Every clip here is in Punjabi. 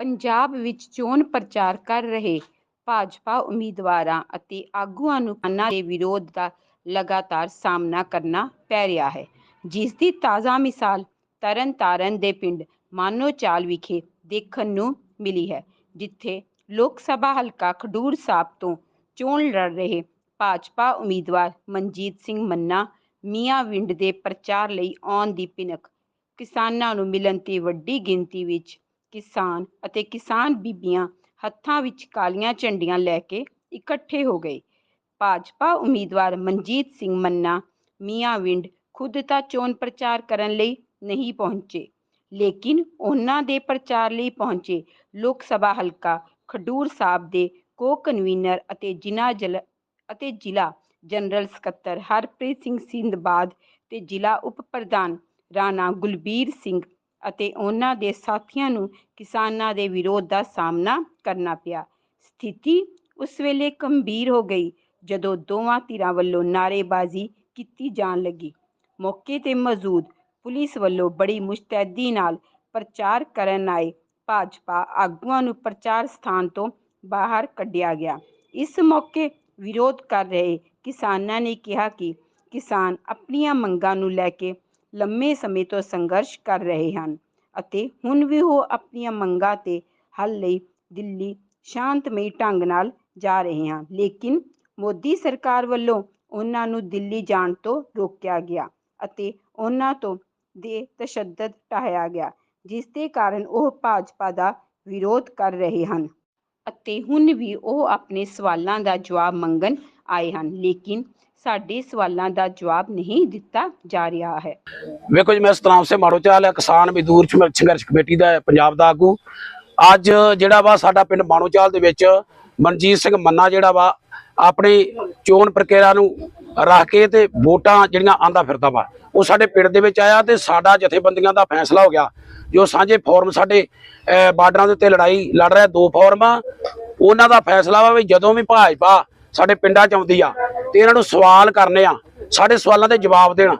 ਪੰਜਾਬ ਵਿੱਚ ਚੋਣ ਪ੍ਰਚਾਰ ਕਰ ਰਹੇ ਭਾਜਪਾ ਉਮੀਦਵਾਰਾਂ ਅਤੇ ਆਗੂਆਂ ਨੂੰ ਕਿਸਾਨਾਂ ਦੇ ਵਿਰੋਧ ਦਾ ਲਗਾਤਾਰ ਸਾਹਮਣਾ ਕਰਨਾ ਪੈ ਰਿਹਾ ਹੈ ਜਿਸ ਦੀ ਤਾਜ਼ਾ ਮਿਸਾਲ ਤਰਨਤਾਰਨ ਦੇ ਪਿੰਡ ਮਾਨੋਚਾਲ ਵਿਖੇ ਦੇਖਣ ਨੂੰ ਮਿਲੀ ਹੈ, ਜਿੱਥੇ ਲੋਕ ਸਭਾ ਹਲਕਾ ਖਡੂਰ ਸਾਹਿਬ ਤੋਂ ਚੋਣ ਲੜ ਰਹੇ ਭਾਜਪਾ ਉਮੀਦਵਾਰ ਮਨਜੀਤ ਸਿੰਘ ਮੰਨਾ ਮੀਆਂ ਵਿੰਡ ਦੇ ਪ੍ਰਚਾਰ ਲਈ ਆਉਣ ਦੀ ਭਿਣਕ ਕਿਸਾਨਾਂ ਨੂੰ ਮਿਲਣ ਤੇ ਵੱਡੀ ਗਿਣਤੀ ਵਿੱਚ ਕਿਸਾਨ ਅਤੇ ਕਿਸਾਨ ਬੀਬੀਆਂ ਹੱਥਾਂ ਵਿੱਚ ਕਾਲੀਆਂ ਝੰਡੀਆਂ ਲੈ ਕੇ ਇਕੱਠੇ ਹੋ ਗਏ। ਭਾਜਪਾ ਉਮੀਦਵਾਰ ਮਨਜੀਤ ਸਿੰਘ ਮੰਨਾ ਮੀਆਂ ਖੁਦ ਤਾਂ ਚੋਣ ਪ੍ਰਚਾਰ ਕਰਨ ਲਈ ਨਹੀਂ ਪਹੁੰਚੇ, ਲੇਕਿਨ ਉਹਨਾਂ ਦੇ ਪ੍ਰਚਾਰ ਲਈ ਪਹੁੰਚੇ ਲੋਕ ਸਭਾ ਹਲਕਾ ਖਡੂਰ ਸਾਹਿਬ ਦੇ ਕੋ ਕਨਵੀਨਰ ਅਤੇ ਜ਼ਿਲ੍ਹਾ ਜਲ ਅਤੇ ਜ਼ਿਲ੍ਹਾ ਜਨਰਲ ਸਕੱਤਰ ਹਰਪ੍ਰੀਤ ਸਿੰਘ ਸਿੰਧਬਾਦ ਤੇ ਜ਼ਿਲ੍ਹਾ ਉਪ ਪ੍ਰਧਾਨ ਰਾਣਾ ਗੁਲਬੀਰ ਸਿੰਘ ਅਤੇ ਉਹਨਾਂ ਦੇ ਸਾਥੀਆਂ ਨੂੰ ਕਿਸਾਨਾਂ ਦੇ ਵਿਰੋਧ ਦਾ ਸਾਹਮਣਾ ਕਰਨਾ ਪਿਆ। ਸਥਿਤੀ ਉਸ ਵੇਲੇ ਗੰਭੀਰ ਹੋ ਗਈ ਜਦੋਂ ਦੋਵਾਂ ਧਿਰਾਂ ਵੱਲੋਂ ਨਾਅਰੇਬਾਜ਼ੀ ਕੀਤੀ ਜਾਣ ਲੱਗੀ। ਮੌਕੇ ਤੇ ਮੌਜੂਦ ਪੁਲਿਸ ਵੱਲੋਂ ਬੜੀ ਮੁਸਤੈਦੀ ਨਾਲ ਪ੍ਰਚਾਰ ਕਰਨ ਆਏ ਭਾਜਪਾ ਆਗੂਆਂ ਨੂੰ ਪ੍ਰਚਾਰ ਸਥਾਨ ਤੋਂ ਬਾਹਰ ਕੱਢਿਆ ਗਿਆ। ਇਸ ਮੌਕੇ ਵਿਰੋਧ ਕਰ ਰਹੇ ਕਿਸਾਨਾਂ ਨੇ ਕਿਹਾ ਕਿ ਕਿਸਾਨ ਆਪਣੀਆਂ ਮੰਗਾਂ ਨੂੰ ਲੈ ਕੇ ਲੰਮੇ ਸਮੇਂ ਤੋਂ ਸੰਘਰਸ਼ ਕਰ ਰਹੇ ਹਨ ਅਤੇ ਹੁਣ ਵੀ ਉਹ ਆਪਣੀਆਂ ਮੰਗਾਂ ਤੇ ਹੱਲ ਲਈ ਦਿੱਲੀ ਸ਼ਾਂਤਮਈ ਢੰਗ ਨਾਲ ਜਾ ਰਹੇ ਹਨ ਲੇਕਿਨ ਮੋਦੀ ਸਰਕਾਰ ਵੱਲੋਂ ਉਹਨਾਂ ਨੂੰ ਦਿੱਲੀ ਜਾਣ ਤੋਂ ਰੋਕਿਆ ਗਿਆ ਅਤੇ ਉਹਨਾਂ ਤੋਂ ਦੇ ਤਸ਼ੱਦਦ ਢਾਹਿਆ ਗਿਆ, ਜਿਸ ਦੇ ਕਾਰਨ ਉਹ ਭਾਜਪਾ ਦਾ ਵਿਰੋਧ ਕਰ ਰਹੇ ਹਨ ਅਤੇ ਹੁਣ ਵੀ ਉਹ ਆਪਣੇ ਸਵਾਲਾਂ ਦਾ ਜਵਾਬ ਮੰਗਣ ਆਏ ਹਨ। ਲੇਕਿਨ ਸਾਡੇ ਸਵਾਲਾਂ ਦਾ ਜਵਾਬ ਨਹੀਂ ਦਿੱਤਾ ਜਾ ਰਿਹਾ ਹੈ। ਵੇਖੋ ਜੀ ਮੈਂ ਸਤਨਾਮ ਸਿੰਘ ਮਾੜੋਚਾਲ ਹੈ ਕਿਸਾਨ ਮਜ਼ਦੂਰ ਸੰਘਰਸ਼ ਕਮੇਟੀ ਦਾ ਪੰਜਾਬ ਦਾ ਆਗੂ। ਅੱਜ ਜਿਹੜਾ ਵਾ ਸਾਡਾ ਪਿੰਡ ਮਾਣੋਚਾਲ ਦੇ ਵਿੱਚ ਮਨਜੀਤ ਸਿੰਘ ਮੰਨਾ ਜਿਹੜਾ ਵਾ ਆਪਣੀ ਚੋਣ ਪ੍ਰਕਿਰਿਆ ਨੂੰ ਰੱਖ ਕੇ ਤੇ ਵੋਟਾਂ ਜਿਹੜੀਆਂ ਆਂਦਾ ਫਿਰਦਾ ਵਾ ਉਹ ਸਾਡੇ ਪਿੰਡ ਦੇ ਵਿੱਚ ਆਇਆ ਤੇ ਸਾਡਾ ਜਥੇਬੰਦੀਆਂ ਦਾ ਫੈਸਲਾ ਹੋ ਗਿਆ। ਜੋ ਸਾਂਝੇ ਫੋਰਮ ਸਾਡੇ ਬਾਰਡਰਾਂ ਦੇ ਉੱਤੇ ਲੜਾਈ ਲੜ ਰਿਹਾ ਦੋ ਫੋਰਮ ਆ, ਉਹਨਾਂ ਦਾ ਫੈਸਲਾ ਵਾ ਵੀ ਜਦੋਂ ਵੀ ਭਾਜਪਾ ਸਾਡੇ ਪਿੰਡਾਂ ਚ ਆਉਂਦੀ ਆ ਤੇ ਇਹਨਾਂ ਨੂੰ ਸਵਾਲ ਕਰਨੇ ਆ, ਸਾਡੇ ਸਵਾਲਾਂ ਦੇ ਜਵਾਬ ਦੇਣ।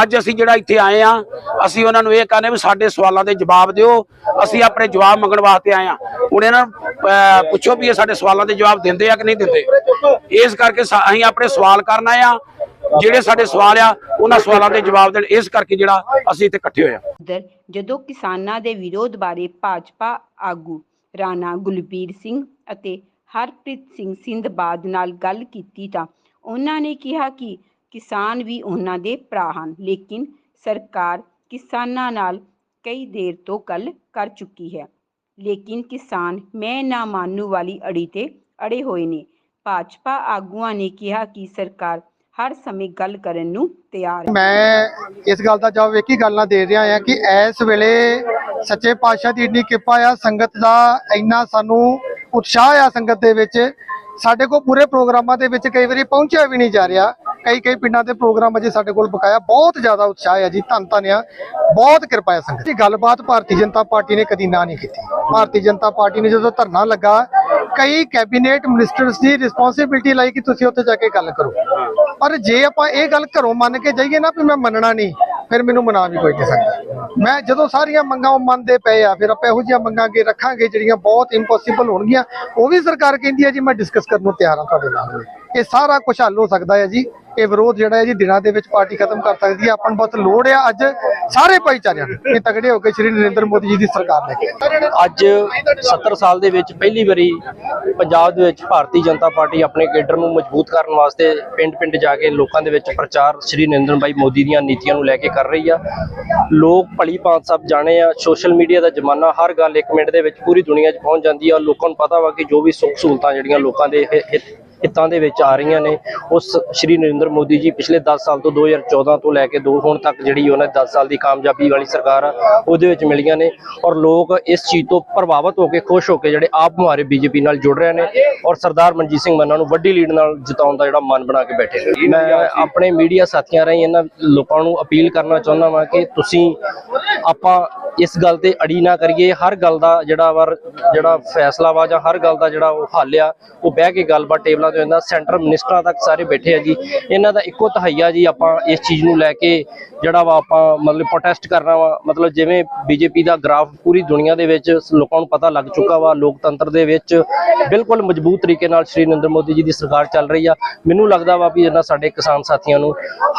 ਅੱਜ ਅਸੀਂ ਜਿਹੜਾ ਇੱਥੇ ਆਏ ਆ, ਅਸੀਂ ਉਹਨਾਂ ਨੂੰ ਇਹ ਕਹਿੰਦੇ ਵੀ ਸਾਡੇ ਸਵਾਲਾਂ ਦੇ ਜਵਾਬ ਦਿਓ, ਅਸੀਂ ਆਪਣੇ ਜਵਾਬ ਮੰਗਣ ਵਾਸਤੇ ਆਏ ਆ। ਹੁਣ ਇਹਨਾਂ ਪੁੱਛੋ ਵੀ ਇਹ ਸਾਡੇ ਸਵਾਲਾਂ ਦੇ ਜਵਾਬ ਦਿੰਦੇ ਆ ਕਿ ਨਹੀਂ ਦਿੰਦੇ। ਇਸ ਕਰਕੇ ਅਸੀਂ ਆਪਣੇ ਸਵਾਲ ਕਰਨ ਆਏ ਆ, ਜਿਹੜੇ ਸਾਡੇ ਸਵਾਲ ਆ, ਉਹਨਾਂ ਸਵਾਲਾਂ ਦੇ ਜਵਾਬ ਦੇਣ। ਇਸ ਕਰਕੇ ਜਿਹੜਾ ਅਸੀਂ ਇੱਥੇ ਇਕੱਠੇ ਹੋਏ ਆ। ਜਦੋਂ ਕਿਸਾਨਾਂ ਦੇ ਵਿਰੋਧ ਬਾਰੇ ਭਾਜਪਾ ਆਗੂ ਰਾਣਾ ਗੁਲਬੀਰ ਸਿੰਘ ਅਤੇ ਹਰਪ੍ਰੀਤ ਸਿੰਘ ਸਿੰਧਬਾਦ ਨਾਲ ਗੱਲ ਕੀਤੀ ਤਾਂ ਉਹਨਾਂ ਨੇ ਕਿਹਾ ਕਿ ਕਿਸਾਨ ਵੀ ਉਹਨਾਂ ਦੇ ਭਰਾ ਹਨ, ਲੇਕਿਨ ਸਰਕਾਰ ਕਿਸਾਨਾਂ ਨਾਲ ਕਈ ਦੇਰ ਤੋਂ ਗੱਲ ਕਰ ਚੁੱਕੀ ਹੈ। ਲੇਕਿਨ ਕਿਸਾਨ ਮੈਂ ਨਾ ਮਾਨੂ ਵਾਲੀ ਅੜੀ ਤੇ ਅੜੇ ਹੋਏ ਨੇ। ਭਾਜਪਾ ਆਗੂਆਂ ਨੇ ਕਿਹਾ ਕਿ ਸਰਕਾਰ ਹਰ ਸਮੇਂ ਗੱਲ ਕਰਨ ਨੂੰ ਤਿਆਰ ਹੈ। ਮੈਂ ਇਸ ਗੱਲ ਦਾ ਜਵਾਬ ਇੱਕ ਹੀ ਗੱਲ ਨਾਲ ਦੇ ਰਿਹਾ ਹਾਂ ਕਿ ਇਸ ਵੇਲੇ ਸੱਚੇ ਪਾਤਸ਼ਾਹ ਦੀ ਇੰਨੀ ਕਿਰਪਾ ਆ, ਸੰਗਤ ਦਾ ਇੰਨਾ ਸਾਨੂੰ ਉਤਸ਼ਾਹ ਆ ਸੰਗਤ ਦੇ ਵਿੱਚ ਸਾਡੇ ਕੋਲ ਪੂਰੇ ਪ੍ਰੋਗਰਾਮਾਂ ਦੇ ਵਿੱਚ ਕਈ ਵਾਰੀ ਪਹੁੰਚਿਆ ਵੀ ਨਹੀਂ ਜਾ ਰਿਹਾ। ਕਈ ਕਈ ਪਿੰਡਾਂ ਦੇ ਪ੍ਰੋਗਰਾਮ ਅਜੇ ਸਾਡੇ ਕੋਲ ਬਕਾਇਆ ਬਹੁਤ ਜ਼ਿਆਦਾ ਉਤਸ਼ਾਹ ਹੈ ਜੀ, ਧੰਨ ਧੰਨ ਆ। ਬਹੁਤ ਕਿਰਪਾ ਹੈ ਸੰਗਤ ਦੀ। ਗੱਲਬਾਤ ਭਾਰਤੀ ਜਨਤਾ ਪਾਰਟੀ ਨੇ ਕਦੀ ਨਾ ਨਹੀਂ ਕੀਤੀ। ਭਾਰਤੀ ਜਨਤਾ ਪਾਰਟੀ ਨੇ ਜਦੋਂ ਧਰਨਾ ਲੱਗਾ, ਕਈ ਕੈਬਨਿਟ ਮਿਨਿਸਟਰਸ ਦੀ ਰਿਸਪੌਂਸਿਬਿਲਟੀ ਲਈ ਕਿ ਤੁਸੀਂ ਉੱਥੇ ਜਾ ਕੇ ਗੱਲ ਕਰੋ। ਪਰ ਜੇ ਆਪਾਂ ਇਹ ਗੱਲ ਘਰੋਂ ਮੰਨ ਕੇ ਜਾਈਏ ਨਾ ਵੀ ਮੈਂ ਮੰਨਣਾ ਨਹੀਂ ਫਿਰ ਮੈਨੂੰ ਮਨਾ ਵੀ ਕੋਈ ਨਹੀਂ ਸਕਦਾ ਮੈਂ ਜਦੋਂ ਸਾਰੀਆਂ ਮੰਗਾਂ ਉਹ ਮੰਨਦੇ ਪਏ ਆ, ਫਿਰ ਆਪਾਂ ਇਹੋ ਜਿਹੀਆਂ ਮੰਗਾਂ ਅੱਗੇ ਰੱਖਾਂਗੇ ਜਿਹੜੀਆਂ ਬਹੁਤ ਇੰਪੋਸੀਬਲ ਹੋਣਗੀਆਂ। ਉਹ ਵੀ ਸਰਕਾਰ ਕਹਿੰਦੀ ਹੈ ਜੀ, ਮੈਂ ਡਿਸਕਸ ਕਰਨ ਨੂੰ ਤਿਆਰ ਹਾਂ ਤੁਹਾਡੇ ਨਾਲ। ਇਹ ਸਾਰਾ ਕੁਝ ਹੱਲ ਹੋ ਸਕਦਾ ਹੈ ਜੀ। ਇਹ ਵਿਰੋਧ ਜਿਹੜਾ ਹੈ ਜੀ ਦਿਨਾਂ ਦੇ ਵਿੱਚ ਪਾਰਟੀ ਖਤਮ ਕਰ ਸਕਦੀ ਹੈ। ਆਪਾਂ ਨੂੰ ਬਸ ਲੋੜ ਆ ਅੱਜ ਸਾਰੇ ਭਾਈਚਾਰਿਆਂ ਨੂੰ। ਤਗੜੇ ਹੋ ਕੇ ਸ਼੍ਰੀ ਨਰਿੰਦਰ ਮੋਦੀ ਜੀ ਦੀ ਸਰਕਾਰ ਲੈ ਕੇ। ਅੱਜ 70 ਸਾਲ ਦੇ ਵਿੱਚ ਪਹਿਲੀ ਵਾਰੀ ਪੰਜਾਬ ਦੇ ਵਿੱਚ ਭਾਰਤੀ ਜਨਤਾ ਪਾਰਟੀ ਆਪਣੇ ਕੇਡਰ ਨੂੰ ਮਜ਼ਬੂਤ ਕਰਨ ਵਾਸਤੇ ਪਿੰਡ-ਪਿੰਡ ਜਾ ਕੇ ਲੋਕਾਂ ਦੇ ਵਿੱਚ ਪ੍ਰਚਾਰ ਸ਼੍ਰੀ ਨਰਿੰਦਰ ਭਾਈ ਮੋਦੀ ਦੀਆਂ ਨੀਤੀਆਂ ਨੂੰ ਲੈ ਕੇ ਕਰ ਰਹੀ ਆ। ਲੋਕ ਭਲੀ ਭਾਂਤ ਸਭ ਜਾਣੇ ਆ। ਸੋਸ਼ਲ ਮੀਡੀਆ ਦਾ ਜ਼ਮਾਨਾ ਹਰ ਗੱਲ 1 ਮਿੰਟ ਦੇ ਵਿੱਚ ਪੂਰੀ ਦੁਨੀਆ 'ਚ ਪਹੁੰਚ ਜਾਂਦੀ ਆ। ਲੋਕਾਂ ਨੂੰ ਪਤਾ ਵਾ ਕਿ ਜੋ ਵੀ ਸੁੱਖ ਸਹੂਲਤਾਂ ਜਿਹੜੀਆਂ ਲੋਕਾਂ ਦੇ ਹਿ- ਹਿੱਤਾਂ ਦੇ ਵਿੱਚ ਆ ਰਹੀਆਂ ਨੇ। ਉਸ ਸ਼੍ਰੀ ਨਰਿੰਦਰ ਮੋਦੀ ਜੀ ਪਿਛਲੇ 10 ਸਾਲ ਤੋਂ 2014 ਤੋਂ ਲੈ ਕੇ ਦੋ ਹੁਣ ਤੱਕ ਜਿਹੜੀ ਉਹਨਾਂ 10 ਸਾਲ ਦੀ ਕਾਮਯਾਬੀ ਵਾਲੀ ਸਰਕਾਰ ਆ, ਉਹਦੇ ਵਿੱਚ ਮਿਲੀਆਂ ਨੇ ਔਰ ਲੋਕ ਇਸ ਚੀਜ਼ ਤੋਂ ਪ੍ਰਭਾਵਿਤ ਹੋ ਕੇ ਖੁਸ਼ ਹੋ ਕੇ ਜਿਹੜੇ ਆਪ ਮੁਹਾਰੇ ਬੀਜੇਪੀ ਨਾਲ ਜੁੜ ਰਹੇ ਨੇ ਔਰ ਸਰਦਾਰ ਮਨਜੀਤ ਸਿੰਘ ਮੰਨਾ ਨੂੰ ਵੱਡੀ ਲੀਡ ਨਾਲ ਜਿਤਾਉਣ ਦਾ ਜਿਹੜਾ ਮਨ ਬਣਾ ਕੇ ਬੈਠੇ ਨੇ। ਮੈਂ ਆਪਣੇ ਮੀਡੀਆ ਸਾਥੀਆਂ ਰਾਹੀਂ ਇਹਨਾਂ ਲੋਕਾਂ ਨੂੰ ਅਪੀਲ ਕਰਨਾ ਚਾਹੁੰਦਾ ਵਾਂ ਕਿ ਤੁਸੀਂ ਆਪਾਂ ਇਸ ਗੱਲ ਤੇ ਅੜੀ ਨਾ ਕਰੀਏ। ਹਰ ਗੱਲ ਦਾ ਜਿਹੜਾ ਵਾ ਜਿਹੜਾ ਫੈਸਲਾ ਵਾ ਜਾਂ ਹਰ ਗੱਲ ਦਾ ਜਿਹੜਾ ਉਹ ਹੱਲ ਆ, ਉਹ ਬਹਿ ਕੇ ਗੱਲਬਾਤ ਟੇਬਲਾਂ 'ਤੇ ਜਾਂਦਾ। ਸੈਂਟਰ ਮਿਨਿਸਟਰਾਂ ਤੱਕ ਸਾਰੇ ਬੈਠੇ ਆ ਜੀ। ਇਹਨਾਂ ਦਾ ਇੱਕੋ ਤਹਈਆ ਜੀ, ਆਪਾਂ ਇਸ ਚੀਜ਼ ਨੂੰ ਲੈ ਕੇ ਜਿਹੜਾ ਵਾ ਆਪਾਂ ਮਤਲਬ ਪ੍ਰੋਟੈਸਟ ਕਰਨਾ ਵਾ। ਮਤਲਬ ਜਿਵੇਂ ਬੀਜੇਪੀ ਦਾ ਗ੍ਰਾਫ ਪੂਰੀ ਦੁਨੀਆ ਦੇ ਵਿੱਚ ਲੋਕਾਂ ਨੂੰ ਪਤਾ ਲੱਗ ਚੁੱਕਾ ਵਾ, ਲੋਕਤੰਤਰ ਦੇ ਵਿੱਚ ਬਿਲਕੁਲ ਮਜ਼ਬੂਤ ਤਰੀਕੇ ਨਾਲ ਸ਼੍ਰੀ ਨਰਿੰਦਰ ਮੋਦੀ ਜੀ ਦੀ ਸਰਕਾਰ ਚੱਲ ਰਹੀ ਆ। ਮੈਨੂੰ ਲੱਗਦਾ ਵਾ ਵੀ ਇਹਨਾਂ ਸਾਡੇ ਕਿਸਾਨ ਸਾਥੀਆਂ ਨੂੰ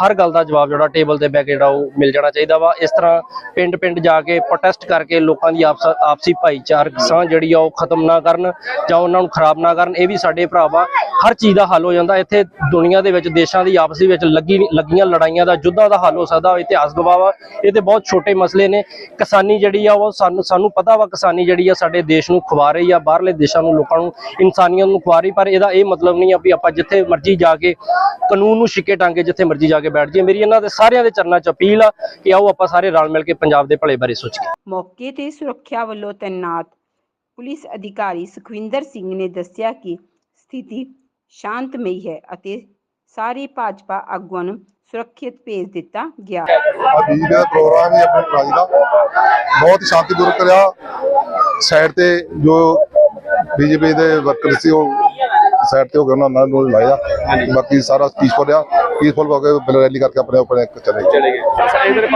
ਹਰ ਗੱਲ ਦਾ ਜਵਾਬ ਜਿਹੜਾ ਟੇਬਲ ਤੇ ਬਹਿ ਕੇ ਜਿਹੜਾ ਉਹ ਮਿਲ ਜਾਣਾ ਚਾਹੀਦਾ ਵਾ। ਇਸ ਤਰ੍ਹਾਂ ਪਿੰਡ ਪਿੰਡ ਜਾ ਕੇ ਪ੍ਰੋਟੈਸਟ ਕਰਕੇ ਲੋਕਾਂ ਦੀ ਆਪਸ ਆਪਸੀ ਭਾਈਚਾਰਕ ਸਾਂਝ ਜਿਹੜੀ ਆ ਉਹ ਖਤਮ ਨਾ ਕਰਨ ਜਾਂ ਉਹਨਾਂ ਨੂੰ ਖਰਾਬ ਨਾ ਕਰਨ, ਇਹ ਵੀ ਸਾਡੇ ਭਰਾਵਾ ਹਰ ਚੀਜ਼ ਦਾ ਹੱਲ ਹੋ ਜਾਂਦਾ। ਇੱਥੇ ਦੁਨੀਆ ਦੇ ਵਿੱਚ, ਦੇਸ਼ਾਂ ਦੀ ਆਪਸੀ ਵਿੱਚ ਲੱਗੀ ਲੱਗੀਆਂ ਲੜਾਈਆਂ ਦਾ, ਯੁੱਧਾਂ ਦਾ ਹੱਲ ਹੋ ਸਕਦਾ, ਇਤਿਹਾਸ ਗਵਾਹ ਇਹ ਤੇ ਬਹੁਤ ਛੋਟੇ ਮਸਲੇ ਨੇ। ਕਿਸਾਨੀ ਜਿਹੜੀ ਆ, ਉਹ ਸਾਨੂੰ ਸਾਨੂੰ ਪਤਾ ਵਾ ਕਿਸਾਨੀ ਜਿਹੜੀ ਆ, ਸਾਡੇ ਦੇਸ਼ ਨੂੰ ਖਵਾ ਰਹੀ ਆ, ਬਾਹਰਲੇ ਦੇਸ਼ਾਂ ਨੂੰ, ਲੋਕਾਂ ਨੂੰ, ਇਨਸਾਨੀਅਤ ਨੂੰ ਖਵਾ ਰਹੀ, ਪਰ ਇਹਦਾ ਇਹ ਮਤਲਬ ਨਹੀਂ ਆ ਵੀ ਆਪਾਂ ਜਿੱਥੇ ਮਰਜ਼ੀ ਜਾ ਕੇ ਕਾਨੂੰਨ ਨੂੰ ਛਿੱਕੇ ਟਾਂਗੇ, ਜਿੱਥੇ ਮਰਜ਼ੀ ਜਾ ਕੇ ਬੈਠ ਜਾਈਏ। ਮੇਰੀ ਇਹਨਾਂ ਦੇ ਸਾਰਿਆਂ ਦੇ ਚਰਨਾਂ 'ਚ ਅਪੀਲ ਆ ਕਿ ਆਓ ਆਪਾਂ ਸਾਰੇ ਰਲ ਮਿਲ ਕੇ ਪੰਜਾਬ ਦੇ ਭਲੇ ਬਾਰੇ ਸੋਚੀਏ। ਮੌਕੇ ਤੇ ਸੁਰੱਖਿਆ ਵੱਲੋਂ ਤੈਨਾਤ ਪੁਲਿਸ ਅਧਿਕਾਰੀ ਸੁਖਵਿੰਦਰ ਸਿੰਘ ਨੇ ਦੱਸਿਆ ਕਿ ਸਥਿਤੀ ਸ਼ਾਂਤਮਈ ਹੈ ਅਤੇ ਸਾਰੇ ਭਾਜਪਾ ਆਗੂਆਂ ਨੂੰ ਸੁਰੱਖਿਅਤ ਭੇਜ ਦਿੱਤਾ ਗਿਆ। ਬੀਜ ਦਾ ਪ੍ਰੋਗਰਾਮ ਹੀ ਆਪਣੇ ਦਾ ਬਹੁਤ ਹੀ ਸ਼ਾਂਤੀਪੂਰਵਕ ਰਿਹਾ। ਸਾਈਡ ਤੇ ਜੋ ਬੀਜੇਪੀ ਦੇ ਵਰਕਰ ਸੀ ਉਹ ਸਾਈਡ ਤੇ ਹੋ ਗਏ ਉਹਨਾਂ ਨੂੰ ਲਾਇਆ। ਬਾਕੀ ਸਾਰਾ ਪੀਸਫੁਲ ਰਿਹਾ। ਪੀਸਫੁਲ ਹੋ ਕੇ ਰੈਲੀ ਕਰਕੇ ਆਪਣੇ ਆਪਣੇ ਚਲੇ ਗਏ।